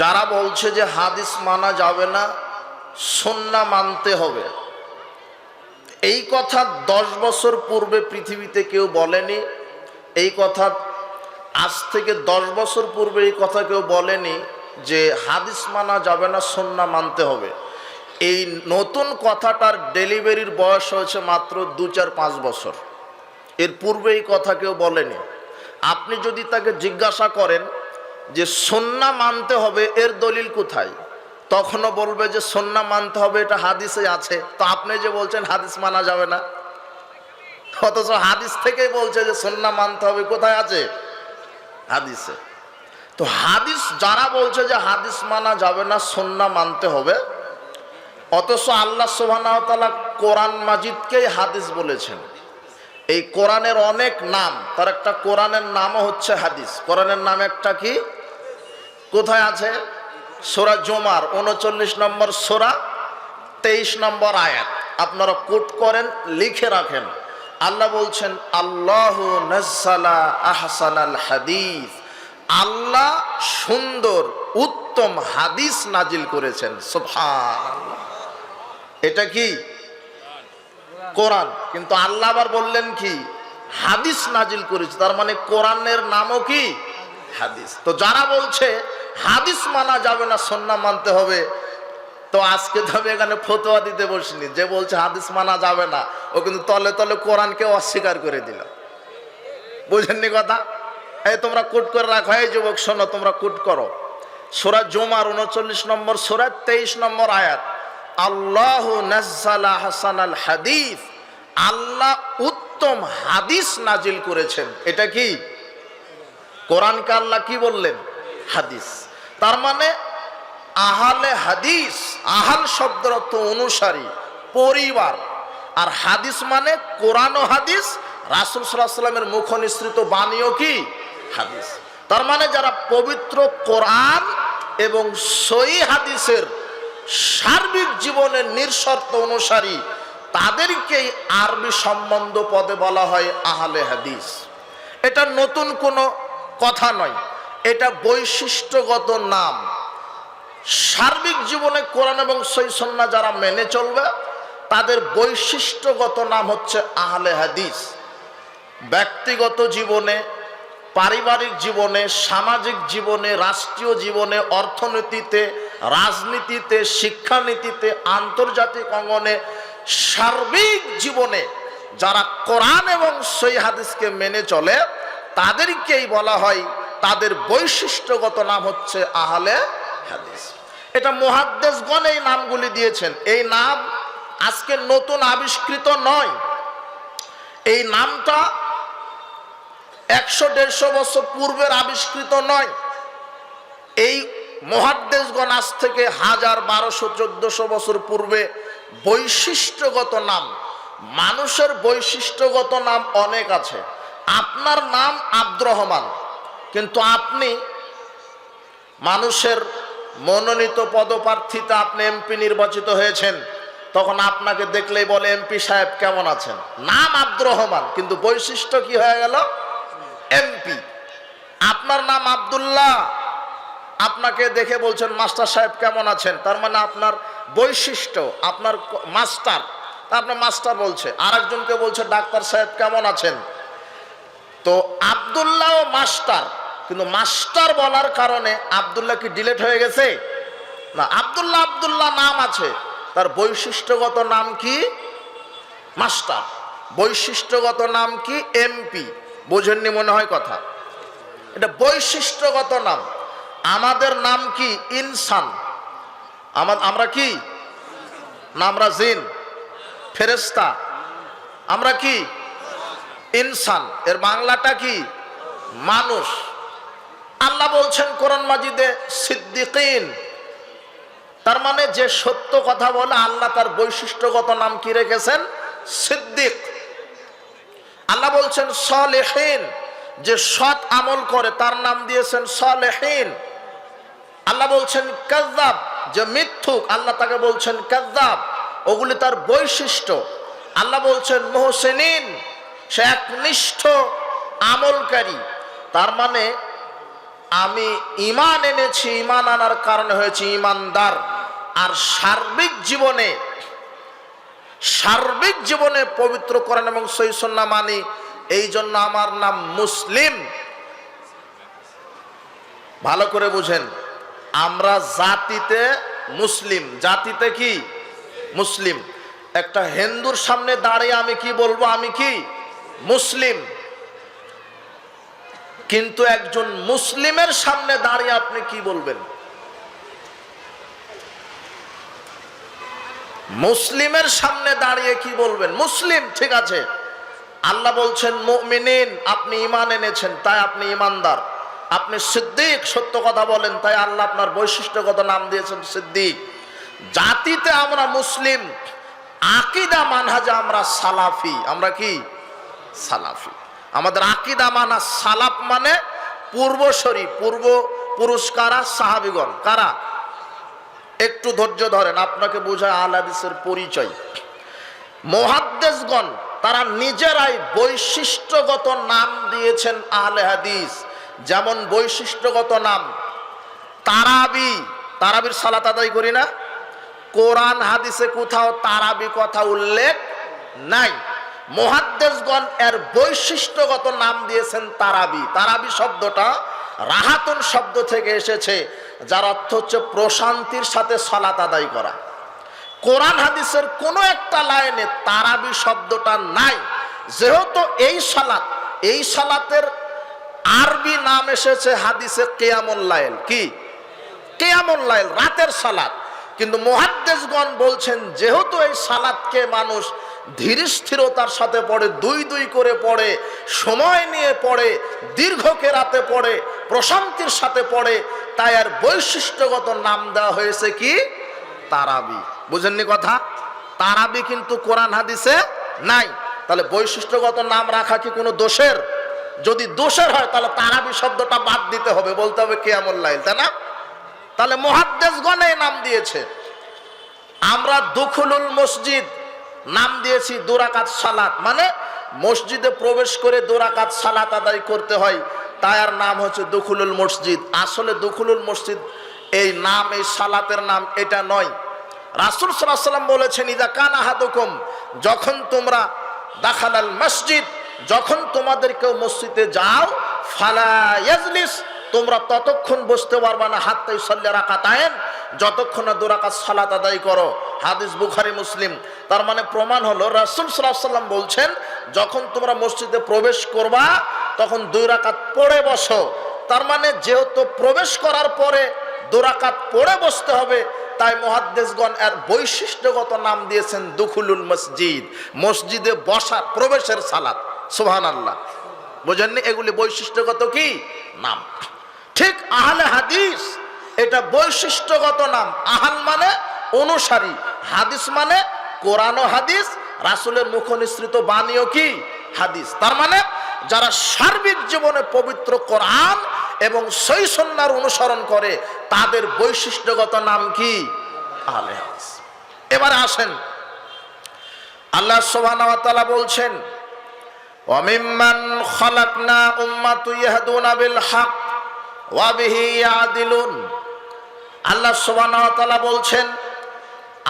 যারা বলছে যে হাদিস মানা যাবে না, সন্না মানতে হবে। এই কথা দশ বছর পূর্বে পৃথিবীতে কেউ বলেনি, এই কথা আজ থেকে দশ বছর পূর্বে এই কথা কেউ বলেনি যে হাদিস মানা যাবে না, সন্না মানতে হবে। এই নতুন কথাটার ডেলিভারির বয়স হয়েছে মাত্র দু চার পাঁচ বছর। এর পূর্বে এই কথা কেউ বলেনি। আপনি যদি তাকে জিজ্ঞাসা করেন যে সন্না মানতে হবে, এর দলিল কোথায়? তখনও বলবে যে সন্না মানতে হবে, এটা হাদিসে আছে। তো আপনি যে বলছেন, হাদিস মানা যাবে না। অথচ হাদিস থেকেই বলছে যে সন্না মানতে হবে, কোথায় আছে? হাদিসে। তো হাদিস যারা বলছে যে হাদিস মানা যাবে না, সন্না মানতে হবে, অথচ আল্লাহ সোহানাহতালা কোরআন মাজিদকেই হাদিস বলেছেন। এই কোরআনের অনেক নাম, তার একটা কোরআনের নামও হচ্ছে হাদিস। কোরআনের নাম একটা কি? কোথায় আছে? সোরা জমার উনচল্লিশ নম্বর সোরা, তেইশ নম্বর আয়াত। আপনারা কোট করেন, লিখে রাখেন। আল্লাহ বলছেন, আল্লাহ আহসানাল হাদিস। আল্লাহ সুন্দর, উত্তম হাদিস নাজিল করেছেন। এটা কি? কোরআন। কিন্তু আল্লাহ আবার বললেন কি? হাদিস নাজিল করেছে। তার মানে কোরআনের নামও কি? হাদিস। তো যারা বলছে হাদিস মানা যাবে না, সন্না মানতে হবে। তো আজকে তো আমি এখানে ফতোয়া দিতে বসিনি। যে বলছে হাদিস মানা যাবে না, ও কিন্তু তলে তলে কোরআনকে অস্বীকার করে দিল। বুঝেননি কথা? এই তোমরা কুট করে রাখো। এই যুবক, শোনো, তোমরা কুট করো। সোরা জুমার উনচল্লিশ নম্বর সোরা, তেইশ নম্বর আয়াত। আল্লাহ নাজ্জালা হাসানাল হাদিস। আল্লাহ উত্তম হাদিস নাজিল করেছেন। এটা কি? কোরআনকে আল্লাহ কি বললেন? হাদিস। তার মানে আহালে হাদিস, আহাল শব্দের অর্থ অনুসারী, পরিবার। আর হাদিস মানে কোরআন ও হাদিস, রাসুল সাল্লামের মুখ নিঃসৃত বাণীও কি? হাদিস। তার মানে যারা পবিত্র কোরআন এবং সই হাদিসের সার্বিক জীবনের নিঃশর্ত অনুসারী, তাদেরকেই আরবি সম্বন্ধ পদে বলা হয় আহলে হাদিস। এটা নতুন কোনো কথা নয়। এটা বৈশিষ্ট্যগত নাম। সার্বিক জীবনে কোরআন এবং সৈসন্না যারা মেনে চলবে, তাদের বৈশিষ্ট্যগত নাম হচ্ছে আহলে হাদিস। ব্যক্তিগত জীবনে, পারিবারিক জীবনে, সামাজিক জীবনে, রাষ্ট্রীয় জীবনে, অর্থনীতিতে, রাজনীতিতে, শিক্ষানীতিতে, আন্তর্জাতিক অঙ্গনে, সার্বিক জীবনে যারা কোরআন এবং সই হাদিসকে মেনে চলে, তাদেরকেই বলা হয় তাদের বৈশিষ্ট্যগত নাম হচ্ছে আহলে হাদিস। এটা মহাদ্দেশগণ এই নামগুলি দিয়েছেন। এই নাম আজকে নতুন আবিষ্কৃত নয়। এই নামটা একশো দেড়শো বছর পূর্বের আবিষ্কৃত নয়। এই মহাদ্দেশগণ আজ থেকে হাজার বারোশো চোদ্দশো বছর পূর্বে বৈশিষ্ট্যগত নাম, মানুষের বৈশিষ্ট্যগত নাম অনেক আছে। আপনার নাম আব্দুর রহমান। কিন্তু আপনি মানুষের মনোনীত পদপ্রার্থীতে আপনি এমপি নির্বাচিত হয়েছেন, তখন আপনাকে দেখলেই বলে এমপি সাহেব কেমন আছেন? নাম আব্দুর রহমান, কিন্তু বৈশিষ্ট্য কি হয়ে গেল? এমপি আপনার নাম আবদুল্লাহ। আপনাকে দেখে বলছেন, মাস্টার সাহেব কেমন আছেন? তার মানে আপনার বৈশিষ্ট্য, আপনার মাস্টার। আপনার মাস্টার বলছে আর একজনকে বলছে, ডাক্তার সাহেব কেমন আছেন? তো আবদুল্লাহ মাস্টার কিন্তু মাস্টার বলার কারণে আবদুল্লাহ কি ডিলেট হয়ে গেছে? না, আবদুল্লাহ আবদুল্লাহ নাম আছে। তার বৈশিষ্ট্যগত নাম কি? মাস্টার। বৈশিষ্ট্যগত নাম কি? এমপি। বোঝেননি মনে হয় কথা। এটা বৈশিষ্ট্যগত নাম। আমাদের নাম কি? ইনসান। আমা- আমরা কি? না আমরা জিন। ফেরেস্তা আমরা কি? ইনসান। এর বাংলাটা কি? মানুষ। আল্লাহ বলছেন কোরআন মাজিদে সিদ্দিকিন। তার মানে যে সত্য কথা বলে আল্লাহ তার বৈশিষ্ট্যগত নাম কি রেখেছেন? সিদ্দিক। আল্লাহ বলছেন সলেহীন। যে সৎ আমল করে তার নাম দিয়েছেন সলেহীন। আল্লাহ বলছেন কাজাব যে মিথ্যুক, আল্লাহ তাকে বলছেন কাজাব ওগুলি তার বৈশিষ্ট্য। আল্লাহ বলছেন মোহসেনিন। সে একনিষ্ঠ আমলকারী। তার মানে আমি ইমান এনেছি ইমান আনার কারণে হয়েছি ইমানদার আর সার্বিক জীবনে সার্বিক জীবনে পবিত্র করেন এবং সৈসন্না মানি, এই জন্য আমার নাম মুসলিম। ভালো করে বুঝেন, আমরা জাতিতে মুসলিম। জাতিতে কি? মুসলিম। একটা হিন্দুর সামনে দাঁড়িয়ে আমি কি বলব? আমি কি? মুসলিম। কিন্তু একজন মুসলিমের সামনে দাঁড়িয়ে আপনি কি বলবেন? মুসলিমের সামনে দাঁড়িয়ে কি বলবেন? মুসলিম, ঠিক আছে। আল্লাহ বলছেন, মুমিনিন, আপনি ইমান এনেছেন, তাই আপনি ইমানদার আপনি সিদ্দিক, সত্য কথা বলেন, তাই আল্লাহ আপনার বৈশিষ্ট্যগত নাম দিয়েছেন সিদ্দিক। জাতিতে আমরা মুসলিম, আকিদা মানহাজে আমরা সালাফি। আমরা কি? সালাফি। আমাদের আকিদা মানা সালাফ মানে পূর্বসরী পূর্ব পুরুষ কারা সাহাবিগণ। কারা? একটু ধৈর্য ধরেন, আপনাকে বোঝায় আল হাদিসের পরিচয়। মহাদ্দেশগণ তারা নিজেরাই বৈশিষ্ট্যগত নাম দিয়েছেন আহলে হাদিস। যেমন বৈশিষ্ট্যগত নাম, তারাবি, তারাবির সালাত আদায় করি না। কোরআন হাদিসে কোথাও তারাবি কথা উল্লেখ নাই। মহাদ্দেশগণ এর বৈশিষ্ট্যগত নাম দিয়েছেন তারাবি। তারাবি শব্দটা রাহাতুন শব্দ থেকে এসেছে, যার অর্থ হচ্ছে প্রশান্তির সাথে সালাত আদায় করা। কোরআন হাদিসের কোনো একটা লাইনে তারাবি শব্দটা নাই। যেহেতু এই সালাত এই সালাতের আরবি নাম এসেছে হাদিসে কেয়ামুল লাইল। কি? কেয়ামুল লাইল, রাতের সালাত কিন্তু মহাদ্দেশগণ বলছেন, যেহেতু এই সালাদকে মানুষ ধীর স্থিরতার সাথে পড়ে, দুই দুই করে পড়ে, সময় নিয়ে পড়ে, দীর্ঘকে রাতে পড়ে, প্রশান্তির সাথে পড়ে, তাই আর বৈশিষ্ট্যগত নাম দেওয়া হয়েছে কি? তারাবি। বুঝেননি কথা? তারাবি কিন্তু কোরআন হাদিসে নাই। তাহলে বৈশিষ্ট্যগত নাম রাখা কি কোনো দোষের? যদি দোষের হয়, তাহলে তারাবি শব্দটা বাদ দিতে হবে, বলতে হবে কেয়ামুল লাইল, তাই না? তাহলে মহাদ্দেশগণ এই নাম দিয়েছে। আমরা দুখুলুল মসজিদ নাম দিয়েছি দুরাকাত সালাত। মানে মসজিদে প্রবেশ করে দুরাকাত সালাত আদায় করতে হয়, তাই আর নাম হচ্ছে দুখুলুল মসজিদ। আসলে দুখুলুল মসজিদ এই নাম, এই সালাতের নাম এটা নয়। রাসুল সাল্লাম বলেছেন, ইদা কান আহাদুকুম যখন তোমরা দাখালাল মসজিদ, যখন তোমাদের কেউ মসজিদে যাও, ফালা ইয়াজলিস তোমরা ততক্ষণ বসতে পারবা না হাত হাতটাই সল্লে রাখাতায়েন যতক্ষণ না দুরাকাত সালাত আদায় করো, হাদিস বুখারি, মুসলিম, তার মানে প্রমাণ হলো, রাসুল সাল্লাহ সাল্লাম বলছেন, যখন তোমরা মসজিদে প্রবেশ করবা, তখন দুই রাকাত পড়ে বসো। তার মানে যেহেতু প্রবেশ করার পরে দুরাকাত পড়ে বসতে হবে, তাই মহাদ্দেশগণ এর বৈশিষ্ট্যগত নাম দিয়েছেন দুখুলুল মসজিদ, মসজিদে বসা প্রবেশের সালাত। সুহান আল্লাহ বোঝেননি? এগুলি বৈশিষ্ট্যগত কি? নাম। ঠিক আহলে হাদিস, এটা বৈশিষ্ট্যগত নাম। আহাল মানে অনুসারী, হাদিস মানে কোরআন হাদিস, রাসুলের মুখনিসৃত বাণীও কি? হাদিস। তার মানে যারা সার্বিক জীবনে পবিত্র কোরআন এবং সৈসন্যার অনুসরণ করে, তাদের বৈশিষ্ট্যগত নাম কি? আহলে হাদিস। এবারে আসেন। আল্লাহ সোহানা বলছেন অমিম্মান খলাকনা উম্মাতু ইয়াহদুনা বিল হক। ওয়াবিহি আদিলুন আল্লাহ সোবানা বলছেন,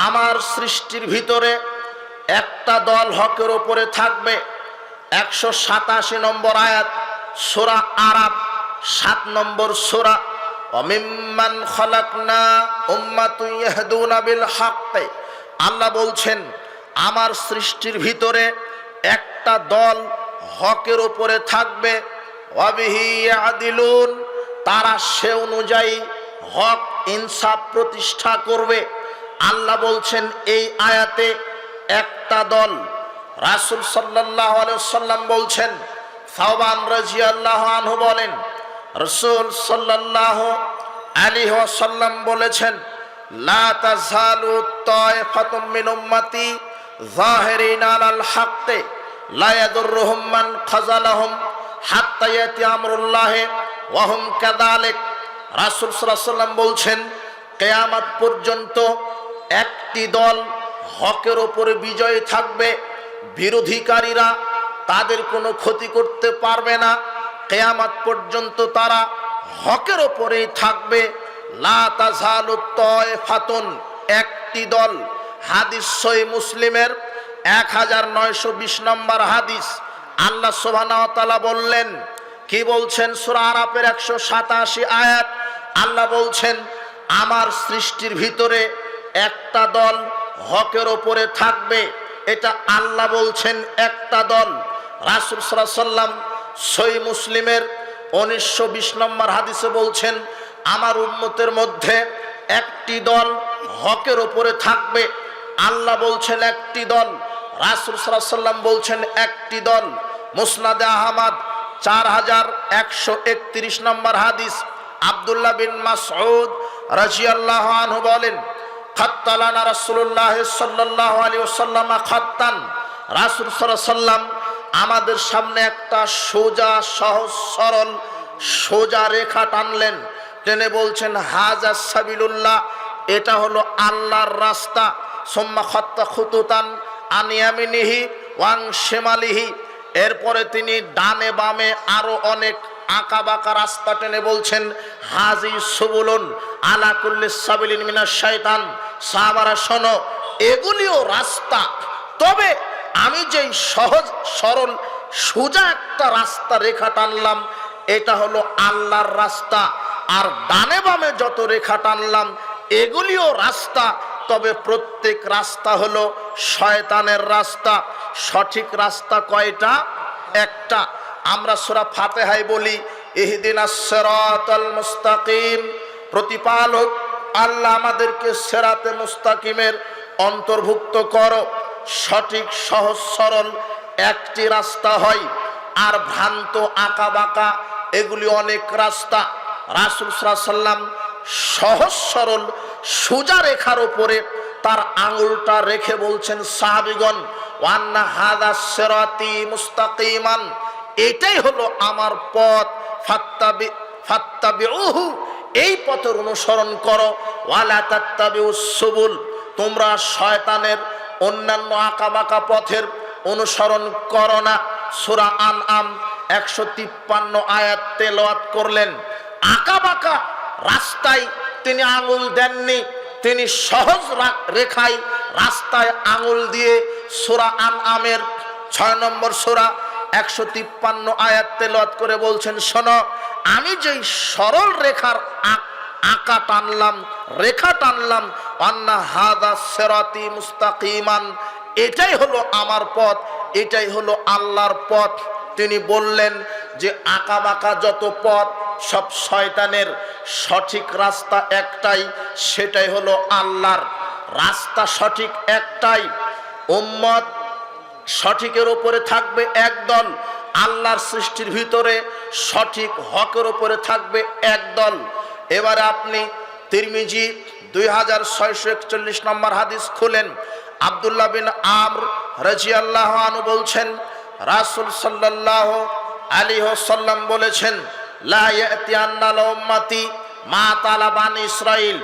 আমার সৃষ্টির ভিতরে একটা দল হকের ওপরে থাকবে। একশো সাতাশি নম্বর আয়াত, সোরা আরাব সাত নম্বর সোরা অমিম্মান খলাকনা উম্মাতুইয়াহদুনা বিল হকতে আল্লাহ বলছেন, আমার সৃষ্টির ভিতরে একটা দল হকের ওপরে থাকবে। অবিহিয়া আদিলুন তারা সে অনুযায়ী হক, ইনসাফ প্রতিষ্ঠা করবে। আল্লাহ বলছেন, এই আয়াতে একটা দল, রাসুল সাল্লাহ সাল্লাম বলছেন সাহবান রাজি আল্লাহ আনহু বলেন, রসুল সাল্লাহ আলী সাল্লাম বলেছেন, লা জাহিরিন হাত্তা ইয়াতি আমরুল্লাহ ওয়া হুম কাযালিক। রাসূল সাল্লাম বলছেন, কিয়ামত পর্যন্ত একটি দল হকের ওপরে বিজয়ী থাকবে, বিরোধীকারীরা তাদের কোনো ক্ষতি করতে পারবে না। কেয়ামাত পর্যন্ত তারা হকের ওপরেই থাকবে। ফাতুন একটি দল। হাদিস সই মুসলিমের এক হাজার নয়শো বিশ নম্বর হাদিস। আল্লাহ সোবানা বললেন, কি বলছেন সুরা আরাপের একশো সাতাশি আয়াত? আল্লাহ বলছেন, আমার সৃষ্টির ভিতরে একটা দল হকের ওপরে থাকবে, এটা আল্লাহ বলছেন একটা দল। রাসুল সাল্লাম সই মুসলিমের উনিশশো বিশ নম্বর হাদিসে বলছেন, আমার উন্মতের মধ্যে একটি দল হকের ওপরে থাকবে, আল্লাহ বলছেন একটি দল। রাসুল সাল্লাম বলছেন একটি দল। মুসনাদে আহমদ, চার হাজার একশো একত্রিশ নম্বর হাদিস। আবদুল্লাহ বিন মাসউদ রাজিয়াল্লাহ আনহু বলেন, খাত্তালানা রাসূলুল্লাহ সাল্লাল্লাহু আলাইহি ওয়াসাল্লাম খাত্তান। রাসূল সাল্লাম আমাদের সামনে একটা সোজা, সহজ, সরল, সোজা রেখা টানলেন। টেনে বলছেন, হাজা সাবিলুল্লাহ, এটা হলো আল্লাহর রাস্তা। সোম্মা খত্তা খুতুতান আনিয়ামিনিহি ওয়াং শেমালিহি। এরপরে তিনি ডানে বামে আরও অনেক আঁকা বাঁকা রাস্তা টেনে বলছেন, হাজি সুবুলুন আলা সাবিলিন মিনাশ শয়তান সাহাবারা, শোনো, এগুলিও রাস্তা। তবে আমি যেই সহজ সরল সোজা একটা রাস্তা রেখা টানলাম, এটা হলো আল্লাহর রাস্তা। আর ডানে বামে যত রেখা টানলাম, এগুলিও রাস্তা। তবে প্রত্যেক রাস্তা হলো শয়তানের রাস্তা। সঠিক রাস্তা কয়টা? একটা। আমরা সুরা ফাতেহাই বলি সিরাতাল মুস্তাকিম। প্রতিপালক, আল্লাহ আমাদেরকে সেরাতে মুস্তাকিমের অন্তর্ভুক্ত করো। সঠিক, সহজ, সরল একটি রাস্তা হয়। আর ভ্রান্ত আঁকা বাঁকা এগুলি অনেক রাস্তা। রাসুল সাল্লাম সহজ সরল সোজা রেখার ওপরে তার আঙুলটা রেখে বলছেন, সাহাবিগণ, ওয়ান্না হাদা সেরাতি মুস্তাকিমান। এটাই হলো আমার পথ। ফাত্তাবি, ফাত্তাবিউহু, এই পথের অনুসরণ করো। ওয়ালা তাত্তাবিউস সুবুল, তোমরা শয়তানের অন্যান্য আঁকাবাঁকা পথের অনুসরণ করো না। সুরা আন আম একশো তিপ্পান্ন আয়াত তেলাওয়াত করলেন। আঁকাবাঁকা রাস্তায় তিনি আঙুল দেননি, তিনি সহজ রেখায় রাস্তায় আঙুল দিয়ে সোরা আন আমের ছয় নম্বর সোরা একশো তিপ্পান্ন আয়াত তেলাওয়াত করে বলছেন, শোনো, আমি যেই সরল রেখার আঁক, আঁকা টানলাম, রেখা টানলাম অন্না হাদা সেরাতি মুস্তাকিমান, এটাই হলো আমার পথ, এটাই হলো আল্লাহর পথ। তিনি বললেন যে আঁকা বাঁকা যত পথ সব শয়তানের সঠিক রাস্তা একটাই, সেটাই হলো আল্লাহর। রাস্তা সঠিক একটাই, উম্মত সঠিকের ওপরে থাকবে একদল, আল্লাহর সৃষ্টির ভিতরে সঠিক হকের ওপরে থাকবে একদল। এবারে আপনি তিরমিজি দুই হাজার ছয়শো একচল্লিশ নম্বর হাদিস খুলেন। আবদুল্লাহ বিন আমর রাজিয়াল্লাহ আনু বলছেন, রাসুল সাল্লাহ আলী সাল্লাম বলেছেন লা ইয়াতি আন্নাল মা তালা বান ইসরাইল।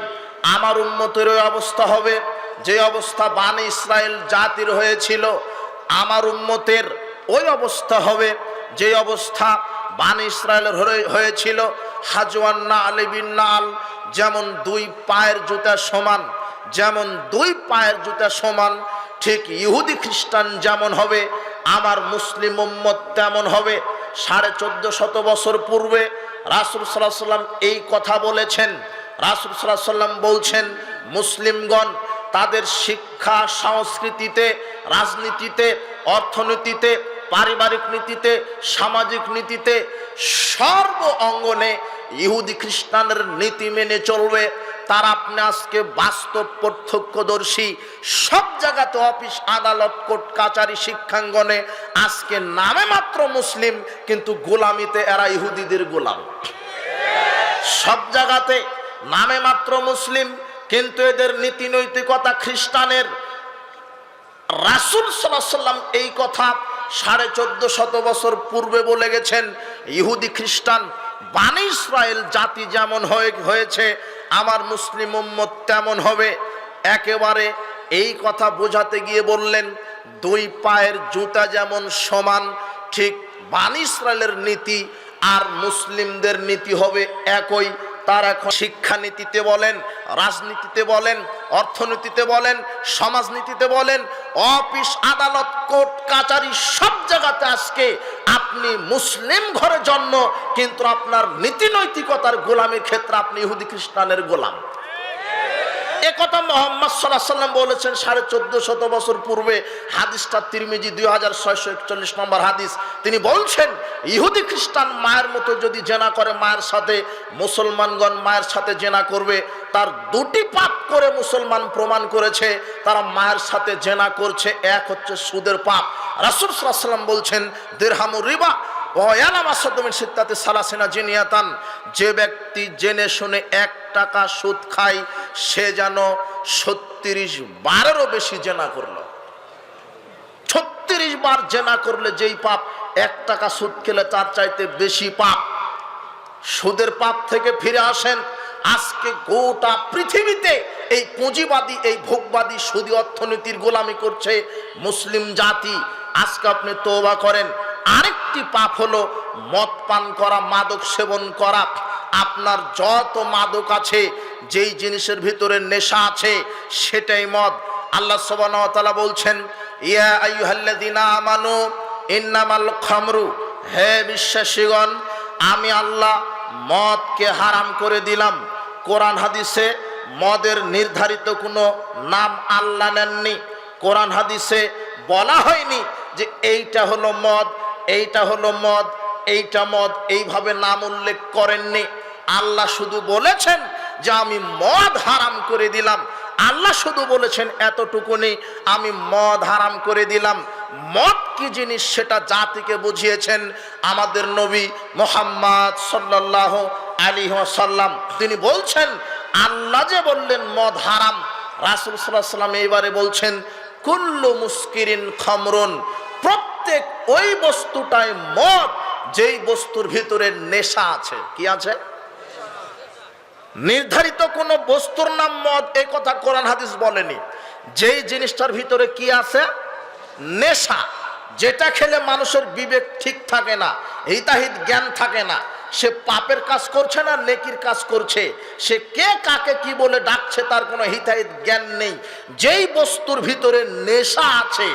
আমার উন্মতের অবস্থা হবে, যে অবস্থা বান ইসরায়েল জাতির হয়েছিল, আমার উম্মতের ওই অবস্থা হবে, যে অবস্থা বান ইসরায়েলের হয়েছিল। হাজওয়ান্না আলিবিন নাল, যেমন দুই পায়ের জুতা সমান, যেমন দুই পায়ের জুতা সমান, ঠিক ইহুদি খ্রিস্টান যেমন হবে, আমার মুসলিম উম্মত তেমন হবে সাড়ে চোদ্দ শত বছর পূর্বে রাসুল সাল্লাহ সাল্লাম এই কথা বলেছেন। রাসুল সাল্লাহ সাল্লাম বলছেন, মুসলিমগণ তাদের শিক্ষা সংস্কৃতিতে, রাজনীতিতে, অর্থনীতিতে, পারিবারিক নীতিতে, সামাজিক নীতিতে সর্ব অঙ্গনে ইহুদি খ্রিস্টানের নীতি মেনে চলবে, তার আপনি আজকে বাস্তব প্রত্যক্ষদর্শী। সব জায়গাতে অফিস, আদালত, কোর্ট, কাচারি, শিক্ষাঙ্গনে আজকে নামে মাত্র মুসলিম, কিন্তু গোলামিতে এরা ইহুদিদের গোলাম। সব জায়গাতে নামে মাত্র মুসলিম, কিন্তু এদের নীতি নৈতিকতা খ্রিস্টানের। রাসুল সাল্লাম এই কথা সাড়ে চোদ্দ শত বছর পূর্বে বলে গেছেন, ইহুদি খ্রিস্টান বানি ইসরায়েল জাতি যেমন হয়ে, হয়েছে, আমার মুসলিম উম্মত তেমন হবে। একেবারে এই কথা বোঝাতে গিয়ে বললেন, দুই পায়ের জুতা যেমন সমান, ঠিক বানি ইসরায়েলের নীতি আর মুসলিমদের নীতি হবে একই। তার এখন শিক্ষানীতিতে বলেন, রাজনীতিতে বলেন, অর্থনীতিতে বলেন, সমাজনীতিতে বলেন, অফিস, আদালত, কোর্ট, কাচারি সব জায়গাতে আজকে আপনি মুসলিম ঘরে জন্ম, কিন্তু আপনার নীতি নৈতিকতার গোলামের ক্ষেত্রে আপনি ইহুদি খ্রিস্টানের গোলাম। একথা মোহাম্মদ সাল্লাহ সাল্লাম বলেছেন, সাড়ে চোদ্দ শত বছর পূর্বে হাদিসটা তিরমিজি দুই হাজার ছয়শো একচল্লিশ নম্বর হাদিস। তিনি বলছেন, ইহুদি খ্রিস্টান মায়ের মতো যদি জেনা করে মায়ের সাথে, মুসলমানগণ মায়ের সাথে জেনা করবে, তার দুটি পাপ করে মুসলমান প্রমাণ করেছে, তারা মায়ের সাথে জেনা করছে, এক হচ্ছে সুদের পাপ। রাসুল সাল্লাম বলছেন দেড়হামুর রিবা সালাসিনা জিনিয়াতান, যে ব্যক্তি জেনে শুনে এক টাকা সুদ খায় সে যেন ছত্রিশ বারেরও বেশি জেনা করল। ছত্রিশ বার জেনা করলে যেই পাপ, এক টাকা সুদ খেলে তার চাইতে বেশি পাপ। সুদের পাপ থেকে ফিরে আসেন, আজকে গোটা পৃথিবীতে এই পুঁজিবাদী, এই ভোগবাদী সুদী অর্থনীতির গোলামি করছে মুসলিম জাতি। আজকে আপনি তোবা করেন। আরেকটি পাপ হলো মদ পান করা, মাদক সেবন করা। আপনার যত মাদক আছে, যেই জিনিসের ভিতরে নেশা আছে, সেটাই মদ। আল্লাহ সবান বলছেন, ইয়া আইয়ুহাল্লাযীনা আমানু, ইন্নামাল খামরু। হে বিশ্বাসীগণ, আমি আল্লাহ মদকে হারাম করে দিলাম। কোরআন হাদিসে মদের নির্ধারিত কোনো নাম আল্লাহ নেননি। কোরআন হাদিসে বলা হয়নি যে এইটা হলো মদ, এইটা হলো মদ। এইটা মদ, এইভাবে নাম উল্লেখ করেননি। আল্লাহ শুধু বলেছেন যে আমি মদ হারাম করে দিলাম। আল্লাহ শুধু বলেছেন এতটুকুনি, আমি মদ হারাম করে দিলাম। মদ কি জিনিস সেটা জাতিকে বুঝিয়েছেন আমাদের নবী মোহাম্মদ সাল্লাহ আলী সাল্লাম তিনি বলছেন, আল্লাহ যে বললেন মদ হারাম, রাসুল সাল্লাহ সাল্লাম এইবারে বলছেন, কুল্লু মুস্কিরিন খমরুন প্রত্যেক ওই বস্তুটায় মদ। যেই বস্তুর ভিতরে নেশা আছে, কি আছে? নির্ধারিত কোন বস্তুর নাম মদ এই কথা কোরআন হাদিস বলেনি। যেই জিনিসটার ভিতরে কি আছে? নেশা। যেটা খেলে মানুষের বিবেক ঠিক থাকে না, হিতাহিত জ্ঞান থাকে না সে পাপের কাজ করছে না, নেকির কাজ করছে। সে কে কাকে কি বলে ডাকছে তার কোনো হিতাহিত জ্ঞান নেই। যেই বস্তুর ভিতরে নেশা আছে,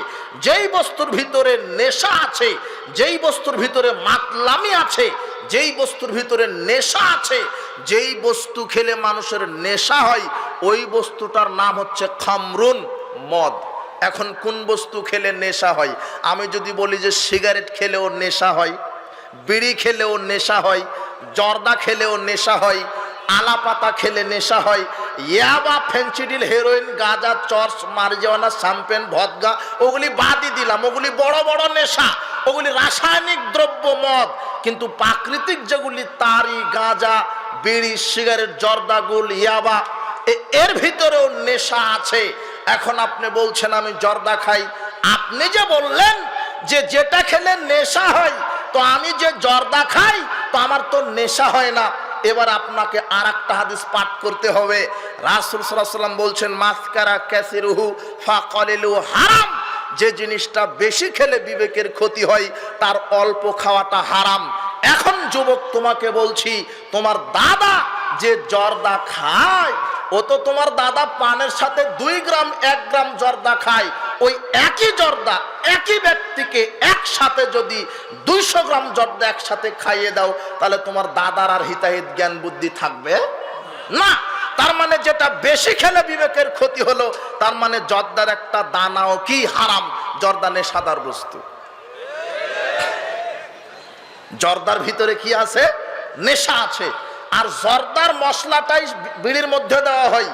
যেই বস্তুর ভিতরে নেশা আছে, যেই বস্তুর ভিতরে মাতলামি আছে, যেই বস্তুর ভিতরে নেশা আছে, যেই বস্তু খেলে মানুষের নেশা হয়, ওই বস্তুটার নাম হচ্ছে খামরুন, মদ। এখন কোন বস্তু খেলে নেশা হয়? আমি যদি বলি যে সিগারেট খেলেও নেশা হয় বিড়ি খেলেও নেশা হয়, জর্দা খেলেও নেশা হয় আলা পাতা খেলে নেশা হয়। ইয়াবা ফেন্সিডিল হেরোইন, গাঁজা, চর্চ মারিজওয়ানা শ্যাম্পেন, ভদগা, ওগুলি বাদই দিলাম। ওগুলি বড় বড় নেশা, ওগুলি রাসায়নিক দ্রব্য মদ। কিন্তু প্রাকৃতিক যেগুলি, তারি, গাঁজা, বিড়ি, সিগারেট, জর্দা, গুল, ইয়াবা এর ভিতরেও নেশা আছে। এখন আপনি বলছেন, আমি জর্দা খাই। আপনি যে বললেন যে যেটা খেলে নেশা হয় তো আমি যে জর্দা খাই, তো আমার তো নেশা হয় না। এবার আপনাকে আর একটা হাদিস পাঠ করতে হবে। রাসুল সাল্লাম বলছেন, মাস্কারা ক্যাসিরুহু ফা কলিলু হারাম। যে জিনিসটা বেশি খেলে বিবেকের ক্ষতি হয়, তার অল্প খাওয়াটা হারাম। এখন যুবক, তোমাকে বলছি, তোমার দাদা যে জর্দা খায়, ও তো তোমার দাদা পানের সাথে দুই গ্রাম, এক গ্রাম জর্দা খায়। ওই একই জর্দা, একই ব্যক্তিকে একসাথে যদি দুইশো গ্রাম জর্দা একসাথে খাইয়ে দাও, তাহলে তোমার দাদার আর হিতাহিত জ্ঞান বুদ্ধি থাকবে? না, তার মানে যেটা বেশি খেলে বিবেকের ক্ষতি হলো, তার মানে জর্দার একটা দানাও কি হারাম? জর্দা নেশাদার বস্তু। জর্দার ভিতরে কি আছে? নেশা আছে। আর জর্দার মশলাটাই বিড়ির মধ্যে দেওয়া হয়,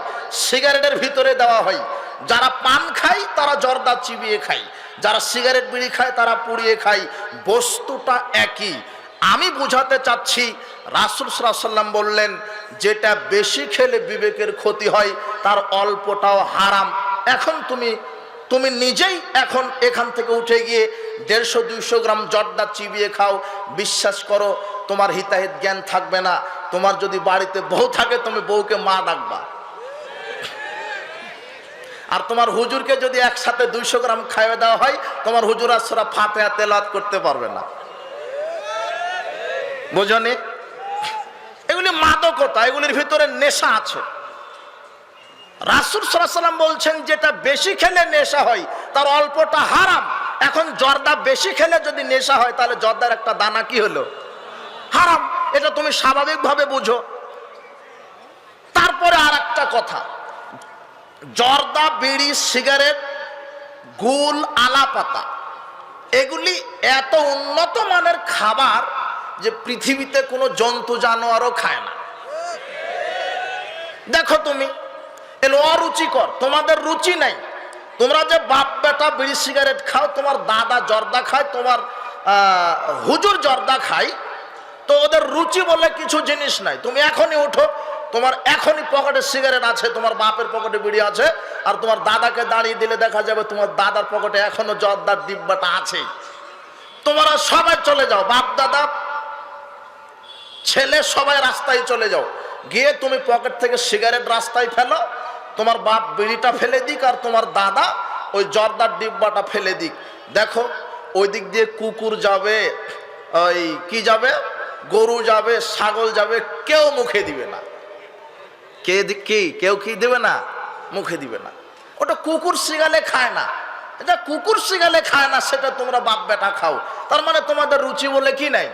সিগারেটের ভিতরে দেওয়া হয়। যারা পান খায়, তারা জর্দা চিবিয়ে খায়। যারা সিগারেট বিড়ি খায়, তারা পুড়িয়ে খায়। বস্তুটা একই। আমি বুঝাতে চাচ্ছি, রাসুল সাল্লাম বললেন, যেটা বেশি খেলে বিবেকের ক্ষতি হয়, তার অল্পটাও হারাম। এখন তুমি তুমি নিজেই এখন এখান থেকে উঠে গিয়ে দেড়শো, দুইশো গ্রাম জর্দা চিবিয়ে খাও। বিশ্বাস করো, তোমার হিতাহিত জ্ঞান থাকবে না। তোমার যদি বাড়িতে বউ থাকে, তুমি বউকে মা ডাকবা। আর তোমার হুজুরকে যদি একসাথে দুইশো গ্রাম খাইয়ে দেওয়া হয়, তোমার হুজুর আসরা ফাতে তেলাত করতে পারবে না। বোঝনি? এগুলি মাদকতা, এগুলির ভিতরে নেশা আছে। রাসুল সাল্লাম বলছেন, যেটা বেশি খেলে নেশা হয়, তার অল্পটা হারাম। এখন জর্দা বেশি খেলে যদি নেশা হয়, তাহলে জর্দার একটা দানা কি হলো? হারাম। এটা তুমি স্বাভাবিকভাবে বুঝো। তারপরে আর একটা কথা। জর্দা, বিড়ি, সিগারেট, গুল, আলাপাতা। এগুলি এত উন্নত মানের খাবার যে পৃথিবীতে কোনো জন্তু জানোয়ারও খায় না। দেখো তুমি এগুলো অরুচিকর, তোমাদের রুচি নাই। তোমরা যে বাপ, বেটা, বিড়ি, সিগারেট খাও, তোমার দাদা জর্দা খায়, তোমার হুজুর জর্দা খায়, তো ওদের রুচি বলে কিছু জিনিস নাই। তুমি এখনই উঠো তোমার এখনই পকেটে সিগারেট আছে, তোমার বাপের পকেটে বিড়ি আছে, আর তোমার দাদাকে দাঁড়িয়ে দিলে দেখা যাবে তোমার দাদার পকেটে এখনও জর্দার ডিব্বাটা আছে। তোমরা সবাই চলে যাও, বাপ, দাদা, ছেলে সবাই রাস্তায় চলে যাও। গিয়ে তুমি পকেট থেকে সিগারেট রাস্তায় ফেলো, তোমার বাপ বিড়িটা ফেলে দিক আর তোমার দাদা ওই জর্দার ডিব্বাটা ফেলে দিক। দেখো, ওই দিক দিয়ে কুকুর যাবে, ওই কি যাবে? গরু যাবে, ছাগল যাবে, কেউ মুখে দিবে না। কে কি? কেউ কি দেবে না? মুখে দিবে না। ওটা কুকুর শিগালে খায় না। এটা কুকুর শিগালে খায় না, সেটা তোমরা বাপ বেটা খাও। তার মানে তোমাদের রুচি বলে কি নাই?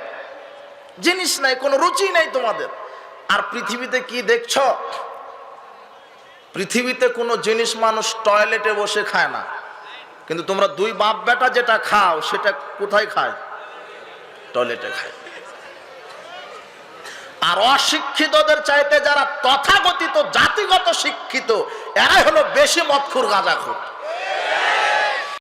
জিনিস নাই, কোনো রুচি নাই তোমাদের। আর পৃথিবীতে কি দেখছ? পৃথিবীতে কোনো জিনিস মানুষ টয়লেটে বসে খায় না। কিন্তু তোমরা দুই বাপ বেটা যেটা খাও, সেটা কোথায় খায়? টয়লেটে খায়। আর অশিক্ষিতদের চাইতে যারা তথাকথিত জাতিগত শিক্ষিত এরাই হলো বেশি মৎখুর গাঁজাখুর।